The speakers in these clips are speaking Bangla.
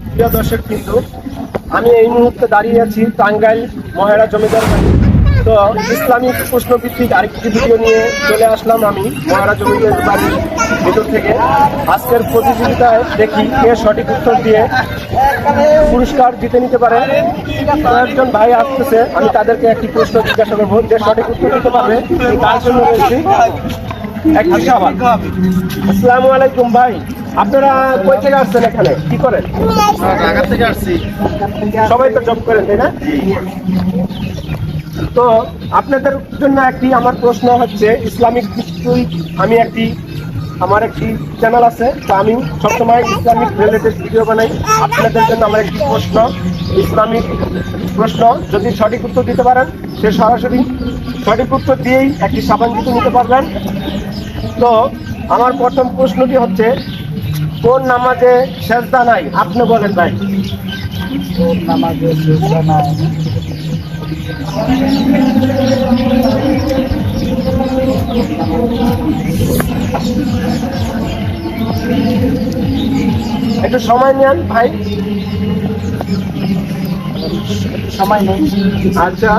প্রিয় দর্শক কিন্তু আমি এই মুহূর্তে দাঁড়িয়ে আছি টাঙ্গাইল মহেরা জমিদার তো ইসলামিক প্রশ্নভিত্তিক আরেকটি ভিডিও নিয়ে চলে আসলাম আমি, মহেরা জমিদার বাড়ির ভিতর থেকে। আজকের প্রতিযোগিতায় দেখি কে সঠিক উত্তর দিয়ে পুরস্কার জিতে নিতে পারে। কয়েকজন ভাই আসতেছে, আমি তাদেরকে একটি প্রশ্ন জিজ্ঞাসা করব যে সঠিক উত্তর দিতে পারবে। তার জন্য রয়েছি আসসালামু আলাইকুম ভাই আপনারা কই থেকে আসছেন এখানে? কি করেন? ঢাকা থেকে আসছি। সবাই তো জব করেন তাই না? তো আপনাদের জন্য একটি আমার প্রশ্ন হচ্ছে ইসলামিক ভিত্তিক আমি একটি আমার একটি চ্যানেল আছে তো আমি সবসময় ইসলামিক রিলেটেড ভিডিও বানাই। আপনাদের জন্য আমার একটি প্রশ্ন ইসলামিক প্রশ্ন যদি সঠিক উত্তর দিতে পারেন সে সরাসরি সঠিক উত্তর দিয়েই একটি সাবান জিতে নিতে পারবেন। তো আমার প্রথম প্রশ্নটি হচ্ছে কোন নামাজে সেজদা নাই? আপনি বলেন ভাই। নামাজে শেষটা নাই? একটু সময় নেন ভাই। সময় নেই। আচ্ছা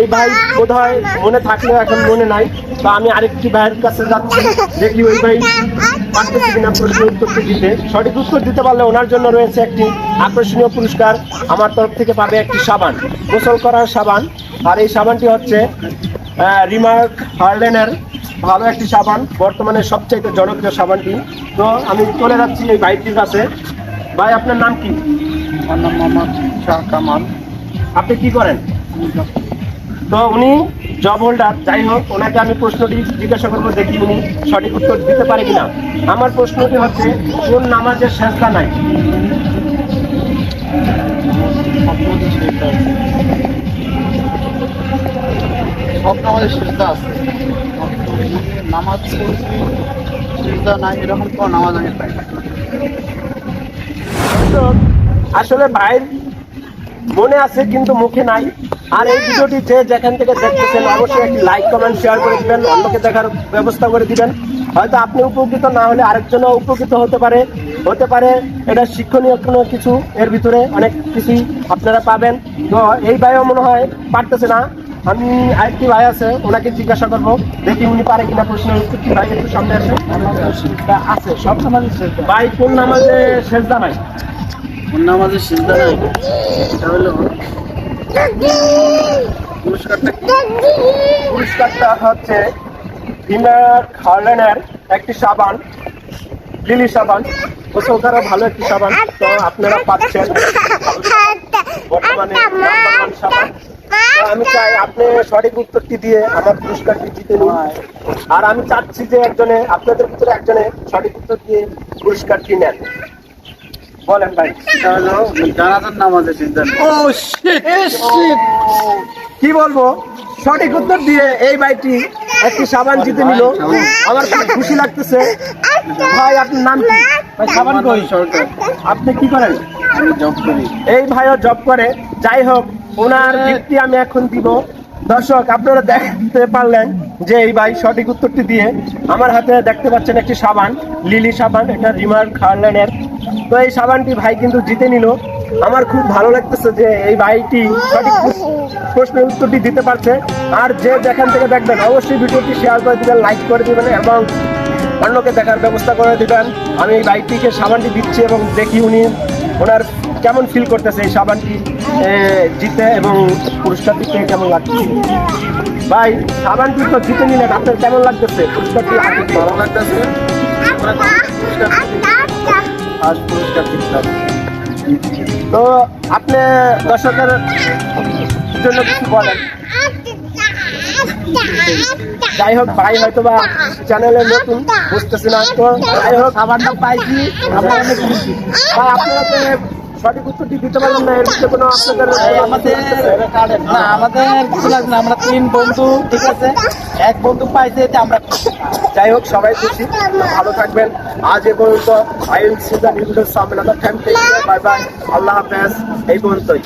এই ভাই বোধ হয় মনে থাকলেও এখন মনে নাই তো আমি আরেকটি ভাইয়ের কাছে যাচ্ছি, দেখি ওই ভাই দিতে। সঠিক উত্তর দিতে পারলে ওনার জন্য রয়েছে একটি আকর্ষণীয় পুরস্কার, আমার তরফ থেকে পাবে একটি সাবান, গোসল করার সাবান। আর এই সাবানটি হচ্ছে রিমার্ক হার্লেনের ভালো একটি সাবান, বর্তমানে সবচাইতে জনপ্রিয় সাবানটি। তো আমি চলে যাচ্ছি এই ভাইটির কাছে। ভাই, আপনার নাম কি? আমার নাম মোহাম্মদ শাহ কামাল। আপনি কি করেন? তো উনি জব হোল্ডার যাই হোক ওনাকে আমি প্রশ্নটি জিজ্ঞাসা করব দেখি উনি সঠিক উত্তর দিতে পারে কিনা। আমার প্রশ্নটি হচ্ছে কোন নামাজের শেষদা নাই? সব নামাজের শেষটা আছে। নামাজ পড়ছি নাই এরকম কোনো নামাজ আমি পাই আসলে ভাইয়ের মনে আছে, কিন্তু মুখে নাই। আর এই ভিডিওটি যে যেখান থেকে দেখতেছেন, অবশ্যই একটি লাইক কমেন্ট শেয়ার করে দিবেন, অন্যকে দেখার ব্যবস্থা করে দিবেন। হয়তো আপনি উপকৃত না হলে আরেকজনও উপকৃত হতে পারে। হতে পারে এটা শিক্ষণীয় কোনো কিছু। এর ভিতরে অনেক কিছুই আপনারা পাবেন। তো এই ভাইও মনে হয় পারতেছে না। আমি আরেকটি ভাই আছে, ওনাকে জিজ্ঞাসা করব। দেখি উনি পারে কিনা কি ভাই একটু সামনে আসে আছে, সব নামাজের ভাই, কোন নামাজে শেষ দানাই কোন নামাজের নাই। এটা হলো পুরস্কারটা হচ্ছে হার্লেনের একটি সাবান, লিলি সাবান। গোসল করা ভালো একটি সাবান, তো আপনারা পাচ্ছেন। বর্তমানে সাবান। আমি চাই আপনি সঠিক উত্তরটি দিয়ে আমার পুরস্কারটি জিতে নিন। আর আমি চাচ্ছি যে একজনে, আপনাদের ভিতরে একজনে সঠিক উত্তর দিয়ে পুরস্কারটি নেন। বলেন ভাই। জানাজার কি বলব? সঠিক উত্তর দিয়ে এই ভাইটি একটি সাবান জিতে নিল। আমার খুব খুশি লাগতেছে। ভাই আপনার নাম কি? ভাই সাবান কই? আপনি কি করেন? আমি জব করি। এই ভাইও জব করে। যাই হোক ওনার ভিত্তি আমি এখন দিব। দর্শক আপনারা দেখতে পারলেন যে এই ভাই সঠিক উত্তরটি দিয়ে আমার হাতে দেখতে পাচ্ছেন একটি সাবান লিলি সাবান। এটা রিমার খারল্যান্ডের তো এই সাবানটি ভাই কিন্তু জিতে নিল। আমার খুব ভালো লাগতেছে যে এই ভাইটি সঠিক প্রশ্নের উত্তরটি দিতে পারছে। আর যে যেখান থেকে দেখবেন অবশ্যই ভিডিওটি শেয়ার করে দিবেন লাইক করে দিবেন এবং অন্যকে দেখার ব্যবস্থা করে দিবেন। আমি এই বাইকটিকে সাবানটি দিচ্ছি এবং দেখি উনি ওনার কেমন ফিল করতেছে এই সাবানটি জিতে এবং পুরস্কারটি পেয়ে কেমন লাগছে। ভাই সাবানটি তো জিতে নিলেন আপনার কেমন লাগতেছে? পুরস্কারটি ভালো লাগতেছে। পুরস্কার ফার্স্ট পুরস্কার জিতলাম। তো আপনি দর্শকের জন্য কিছু বলেন। যাই হোক ভাই হয়তো বা চ্যানেলে নতুন বুঝতেছি না তো। যাই হোক খাবারটা পাইছি আমরা অনেক খুশি ভাই আপনারা তো সঠিক উত্তরটি দিতে পারলাম না এর ভিতরে কোনো আপনাদের আমাদের না আমাদের কিছু লাগবে না আমরা তিন বন্ধু ঠিক আছে? এক বন্ধু পাইছে আমরা যাই হোক সবাই খুশি। ভালো থাকবেন। আজ এ পর্যন্ত আইএল সিজন নিউজ সামনে বাই বাই আল্লাহ হাফেজ। এই পর্যন্তই।